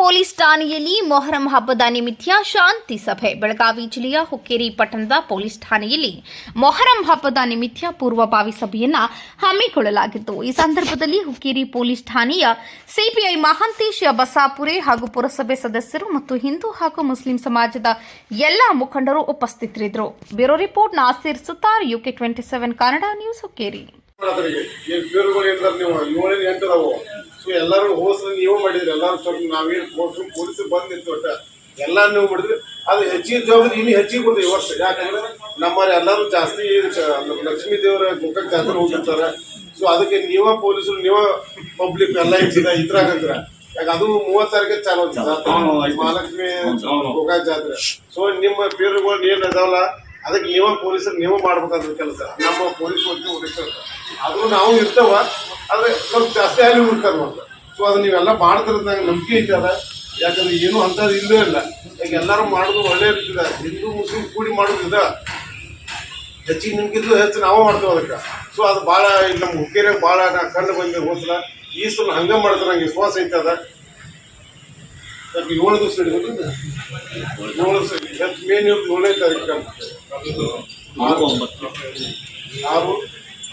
Police ಠಾಣೆಯಲ್ಲಿ ಮೊಹರಂ ಹಬ್ಬದ ನಿಮಿತ್ತ ಶಾಂತಿ ಸಭೆ. ಬೆಳಗಾವಿ ಜಿಲ್ಲೆಯ ಹುಕ್ಕೇರಿ ಪಟ್ಟಣದ ಪೊಲೀಸ್ ಠಾಣೆಯಲ್ಲಿ ಮೊಹರಂ ಹಬ್ಬದ ನಿಮಿತ್ತ ಪೂರ್ವಭಾವಿ ಸಭೆಯನ್ನ ಹಮ್ಮಿಕೊಳ್ಳಲಾಗಿತ್ತು. ಈ ಸಂದರ್ಭದಲ್ಲಿ ಹುಕ್ಕೇರಿ ಪೊಲೀಸ್ ಠಾಣೆಯ ಸಿಪಿಐ ಮಹಾಂತೇಶ ಬಸಾಪುರೆ ಹಾಗೂ ಪುರಸಭೆ ಸದಸ್ಯರು ಮತ್ತು ಹಿಂದೂ ಹಾಗೂ ಮುಸ್ಲಿಂ ಸಮಾಜದ ಎಲ್ಲಾ ಮುಖಂಡರು ಉಪಸ್ಥಿತರಿದ್ದರು. Bureau report Nasir Sutar, UK twenty seven, Kannada news Hukkeri. ನೀವು ಏಳೇನು ಎಂಟದವು ಸೊ ಎಲ್ಲರೂ ಹೋಸ್ರು ನೀವು ಮಾಡಿದ್ರಿ. ಎಲ್ಲರೂ ಸ್ವಲ್ಪ ನಾವೇನು ಪೊಲೀಸ್ ಪೊಲೀಸ್ ಬಂದ್ ನಿಂತು ಒಟ್ಟ ಎಲ್ಲ ನೀವು ಮಾಡಿದ್ರಿ. ಅದು ಹೆಚ್ಚಿನ ಜವಾಬ್ದಾರಿ ಇನ್ನೂ ಹೆಚ್ಚಿಗೆ ಕೊಡ್ತೀವಿ ಈ ವರ್ಷ. ಯಾಕಂದ್ರೆ ನಮ್ಮಲ್ಲಿ ಎಲ್ಲರೂ ಜಾಸ್ತಿ ಲಕ್ಷ್ಮೀ ದೇವರ ಗೋಕಾಕ್ ಜಾತ್ರೆ ಹೋಗಿರ್ತಾರೆ. ಸೊ ಅದಕ್ಕೆ ನೀವ ಪೊಲೀಸರು ನೀವ ಪಬ್ಲಿಕ್ ಎಲ್ಲ ಹೆಚ್ಚಿದ ಇದ್ರಾಗಂದ್ರ ಯಾಕೆ ಅದು ಮೂವತ್ತು ತಾರೀಕಿಗೆ ಚಾಲು ಜಾತ್ರೆ. ಮಹಾಲಕ್ಷ್ಮಿ ಗೋಕಾಕ್ ಜಾತ್ರೆ. ಸೊ ನಿಮ್ಮ ಪೇರುಗಳು ಏನು ಅದಾವಲ್ಲ ಅದಕ್ಕೆ ನೀವ ಪೊಲೀಸರು ನೀವು ಮಾಡ್ಬೇಕಾದ ಕೆಲಸ. ನಮ್ಮ ಪೊಲೀಸ್ ಹೋಗಿ ಹುಡುಕ್ತಾರೆ ಆದ್ರೂ ನಾವು ಇರ್ತೇವ ಆದ್ರೆ ಸ್ವಲ್ಪ ಜಾಸ್ತಿ ಆಗಿ ಬಿಡ್ತಾರೆ ಅಂತ ಸೊ ಅದು ನೀವೆಲ್ಲ ಮಾಡ್ತಿರೋದು ನಂಗೆ ನಂಬಿಕೆ ಐತೆ ಅದ. ಯಾಕಂದ್ರೆ ಏನು ಅಂಥದ್ದು ಇಲ್ಲೇ ಇಲ್ಲ. ಈಗ ಎಲ್ಲರೂ ಮಾಡೋದು ಒಳ್ಳೆ ಇರ್ತದೆ. ಹಿಂದೂ ಮುಸ್ಲಿಂ ಕೂಡಿ ಮಾಡೋದು ಇದೆ. ಹೆಚ್ಚಿಗೆ ನಿಮ್ಗಿಂತ ಹೆಚ್ಚು ನಾವು ಮಾಡ್ತೇವೆ ಅದಕ್ಕೆ. ಸೊ ಅದು ಭಾಳ ಇಲ್ಲಿ ನಮ್ಮ ಹುಕ್ಕೇರಿಯಾಗ ಭಾಳ ಕಂಡು ಬಂದಿದೆ ಹೋದ್ರ ಈ ಸಲ ಹಂಗೆ ಮಾಡ್ತಾರೆ ನಂಗೆ ವಿಶ್ವಾಸ ಐತೆ ಅದ. ಏಳು ದಿವಸ ಹಿಡಿದು ಏಳು ದಿವಸ ಹೆಚ್ಚು ಮೇನ್ ಇವತ್ತು ಏಳನೇ ತಾರೀಕು. ಆರು.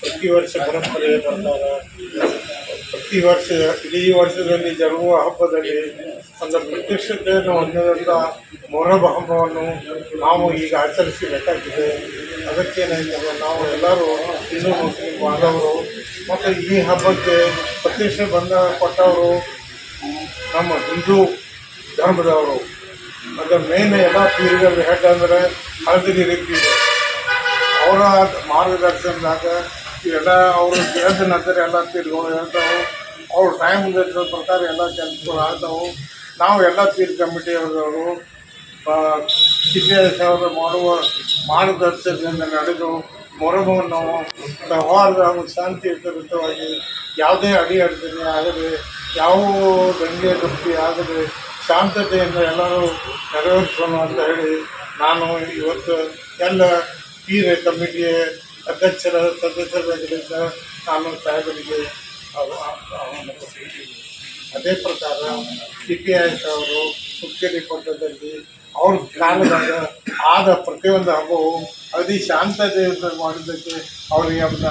ಪ್ರತಿ ವರ್ಷ ಪರಂಪರೆ ಬರ್ತಾರೆ ಪ್ರತಿ ವರ್ಷ, ಇಡೀ ವರ್ಷದಲ್ಲಿ ಜರುಗುವ ಹಬ್ಬದಲ್ಲಿ ಒಂದು ಪ್ರತಿಷ್ಠತೆಯನ್ನು ಹೊಂದಿದಂಥ ಮೊರಬ ಹಬ್ಬವನ್ನು ನಾವು ಈಗ ಆಚರಿಸಬೇಕಾಗಿದೆ ಅದಕ್ಕೆ ನಾವು ಎಲ್ಲರೂ ಹಿಂದೂ, ಮುಸ್ಲಿಂ ಬಾಂಧವರು ಮತ್ತು ಈ ಹಬ್ಬಕ್ಕೆ ಪ್ರತಿಷ್ಠೆ ಬಂದ ಕೊಟ್ಟವರು ನಮ್ಮ ಹಿಂದೂ ಧರ್ಮದವರು. ಅದರ ಮೇನ್ ಎಲ್ಲ ಅಂದರೆ ಹಳದಿರಿ ಪೀರಿಯಡ್ ಅವರ ಮಾರ್ಗದರ್ಶನದಾಗ ಇವೆಲ್ಲ ಅವರು ಕೇಳಿದ ನಂತರ ಎಲ್ಲ ತೀರ್ಗಳು ಹೇಳ್ತಾವೆ. ಅವ್ರ ಟೈಮ್ ಪ್ರಕಾರ ಎಲ್ಲ ಕೆಲಸಗಳು ಆಗ್ತಾವೆ ನಾವು ಎಲ್ಲ ತೀರ್ ಸಿದ್ಧೇಶ ಅವರು ಮಾಡುವ ಮಾರ್ಗದರ್ಶನದಿಂದ ನಡೆದು ಮೊರಮವನ್ನು ನಾವು. ಸೌಹಾರ್ದ ಹಾಗೂ ಶಾಂತಿಯುತವಾಗಿ ಯಾವುದೇ ಅಡಿ ಅಡಚಣೆ ಆಗದೆ, ಯಾವ ದಂಗೆ ತೃಪ್ತಿ ಆಗದೆ, ಶಾಂತತೆಯಿಂದ ಎಲ್ಲರೂ ನೆರವೇರಿಸೋಣ ಅಂತ ಹೇಳಿ ನಾನು ಇವತ್ತು ಎಲ್ಲ ಪೀರ್ ಕಮಿಟಿಯ ಅಧ್ಯಕ್ಷರ ಸದಸ್ಯರಾಗಿದ್ದ ನಾನು ಸಾಹೇಬರಿಗೆ ಆಹ್ವ- ಆಹ್ವಾನ ಅದೇ ಪ್ರಕಾರ ಸಿ ಪಿ ಐ ಅವರು ಹುಕ್ಕೇರಿ ಪಟ್ಟಣದಲ್ಲಿ ಅವ್ರ ಜ್ಞಾನದಾಗ ಆದ ಪ್ರತಿಯೊಂದು ಹಬ್ಬವು ಅತಿ ಶಾಂತತೆಯಿಂದ ಮಾಡಿದ್ದಕ್ಕೆ ಅವರಿಗೆ ಅದನ್ನ